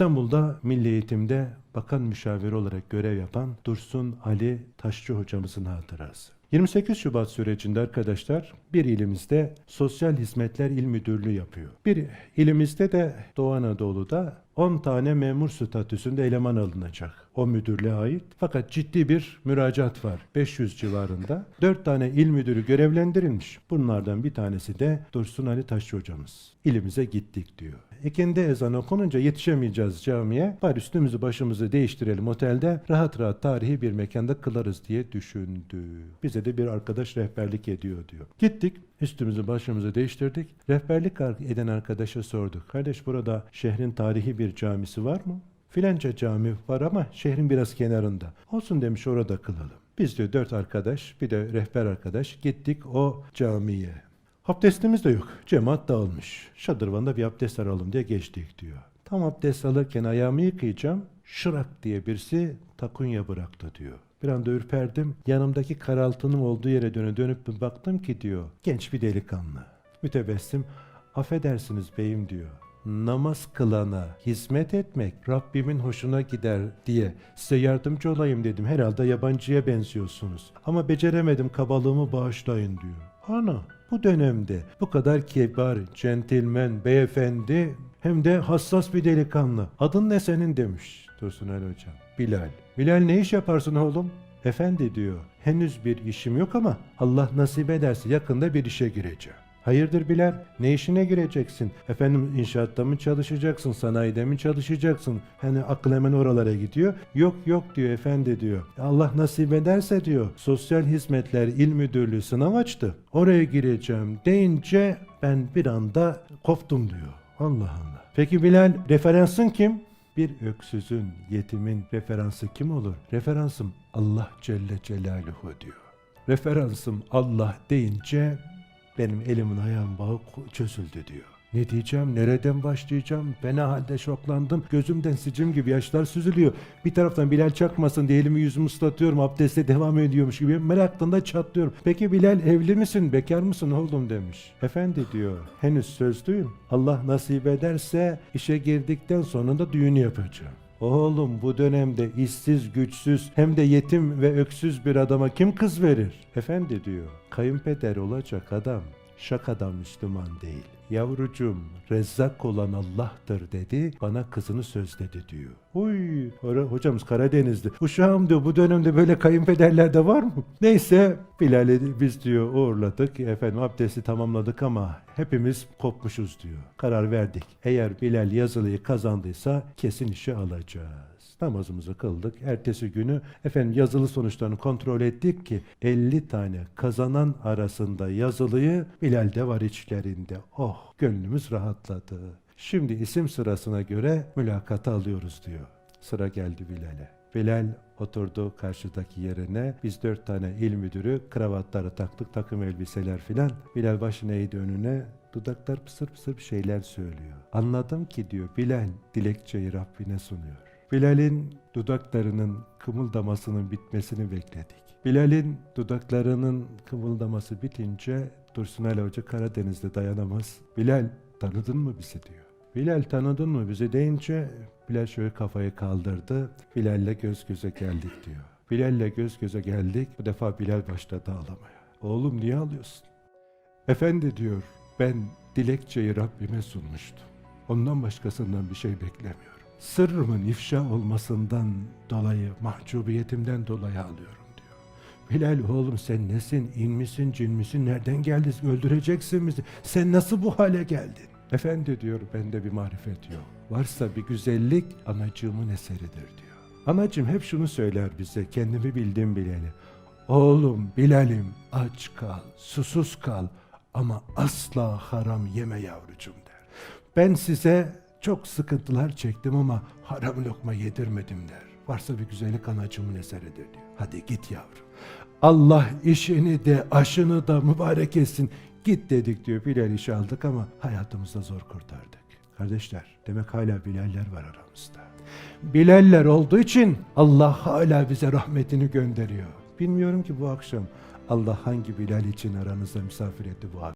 İstanbul'da Milli Eğitim'de bakan müşaviri olarak görev yapan Dursun Ali Taşçı hocamızın hatırası. 28 Şubat sürecinde arkadaşlar bir ilimizde Sosyal Hizmetler İl Müdürlüğü yapıyor. Bir ilimizde de Doğu Anadolu'da 10 tane memur statüsünde eleman alınacak. O müdürlüğe ait. Fakat ciddi bir müracaat var. 500 civarında. 4 tane il müdürü görevlendirilmiş. Bunlardan bir tanesi de Dursun Ali Taşçı hocamız. İlimize gittik diyor. İkindi ezan okununca yetişemeyeceğiz camiye. Bari üstümüzü başımızı değiştirelim otelde. Rahat rahat tarihi bir mekanda kılarız diye düşündü. Bize de bir arkadaş rehberlik ediyor diyor. Gittik. Üstümüzü başımızı değiştirdik. Rehberlik eden arkadaşa sorduk. Kardeş burada şehrin tarihi bir camisi var mı? Filanca cami var ama şehrin biraz kenarında. Olsun demiş orada kılalım. Biz de dört arkadaş bir de rehber arkadaş gittik o camiye. Abdestimiz de yok. Cemaat dağılmış. Şadırvanda bir abdest aralım diye geçtik diyor. Tam abdest alırken ayağımı yıkayacağım. Şırak diye birisi takunya bıraktı diyor. Bir anda ürperdim. Yanımdaki karaltının olduğu yere dönüp dönüp bir baktım ki diyor. Genç bir delikanlı. Mütebessim. Affedersiniz beyim diyor. Namaz kılana hizmet etmek Rabbimin hoşuna gider diye size yardımcı olayım dedim. Herhalde yabancıya benziyorsunuz. Ama beceremedim kabalığımı bağışlayın diyor. Ana bu dönemde bu kadar kibar, centilmen, beyefendi hem de hassas bir delikanlı. Adın ne senin demiş Dursun Ali Hocam. Bilal. Bilal ne iş yaparsın oğlum? Efendi diyor. Henüz bir işim yok ama Allah nasip ederse yakında bir işe gireceğim. Hayırdır Bilal? Ne işine gireceksin? Efendim inşaatta mı çalışacaksın? Sanayide mi çalışacaksın? Hani akıl hemen oralara gidiyor. Yok yok diyor efendi diyor. Allah nasip ederse diyor. Sosyal Hizmetler İl Müdürlüğü sınav açtı. Oraya gireceğim deyince ben bir anda koptum diyor. Allah Allah. Peki Bilal referansın kim? Bir öksüzün, yetimin referansı kim olur? Referansım Allah Celle Celaluhu diyor. Referansım Allah deyince benim elimin ayağım bağı çözüldü diyor. Ne diyeceğim, nereden başlayacağım? Fena halde şoklandım. Gözümden sicim gibi yaşlar süzülüyor. Bir taraftan Bilal çakmasın diye elimi yüzümü ıslatıyorum. Abdeste devam ediyormuş gibi meraktan da çatlıyorum. Peki Bilal evli misin, bekar mısın oğlum demiş. Efendi diyor, henüz sözlüyüm. Allah nasip ederse işe girdikten sonra da düğün yapacağım. Oğlum bu dönemde işsiz, güçsüz hem de yetim ve öksüz bir adama kim kız verir? Efendi diyor, kayınpeder olacak adam şakadan Müslüman değil. Yavrucuğum rezzak olan Allah'tır dedi bana kızını sözledi diyor. Uy ara- hocamız Karadeniz'de. Uşağım diyor bu dönemde böyle kayınpederler de var mı? Neyse Bilal'i biz diyor uğurladık. Efendim abdesti tamamladık ama hepimiz kopmuşuz diyor. Karar verdik. Eğer Bilal yazılıyı kazandıysa kesin işe alacağız. Namazımızı kıldık. Ertesi günü efendim yazılı sonuçlarını kontrol ettik ki 50 tane kazanan arasında yazılıyı Bilal de var içlerinde. Oh gönlümüz rahatladı. Şimdi isim sırasına göre mülakata alıyoruz diyor. Sıra geldi Bilal'e. Bilal oturdu karşıdaki yerine. Biz dört tane il müdürü kravatları taktık, takım elbiseler filan. Bilal başını eğdi önüne. Dudaklar pısır pısır bir şeyler söylüyor. Anladım ki diyor Bilal dilekçeyi Rabbine sunuyor. Bilal'in dudaklarının kımıldamasının bitmesini bekledik. Bilal'in dudaklarının kımıldaması bitince Dursun Ali Hoca Karadeniz'de dayanamaz. Bilal tanıdın mı bizi diyor. Bilal tanıdın mı bizi deyince Bilal şöyle kafayı kaldırdı. Bilal'le göz göze geldik diyor. Bilal'le göz göze geldik. Bu defa Bilal başladı ağlamaya. Oğlum niye ağlıyorsun? Efendi diyor ben dilekçeyi Rabbime sunmuştum. Ondan başkasından bir şey beklemiyorum. Sırrımın ifşa olmasından dolayı, mahcubiyetimden dolayı ağlıyorum diyor. Bilal oğlum sen nesin, in misin, cin misin, nereden geldin, öldüreceksin bizi. Sen nasıl bu hale geldin? Efendi diyor bende bir marifet yok. Varsa bir güzellik anacığımın eseridir diyor. Anacığım hep şunu söyler bize, kendimi bildim bileli. Oğlum Bilal'im aç kal, susuz kal ama asla haram yeme yavrucum der. Ben size çok sıkıntılar çektim ama haram lokma yedirmedim der. Varsa bir güzellik anacığımın eseridir diyor. Hadi git yavrum. Allah işini de aşını da mübarek etsin. Git dedik diyor. Bilal işi aldık ama hayatımızda zor kurtardık. Kardeşler demek hala Bilaller var aramızda. Bilaller olduğu için Allah hala bize rahmetini gönderiyor. Bilmiyorum ki bu akşam Allah hangi Bilal için aranızda misafir etti bu akşam.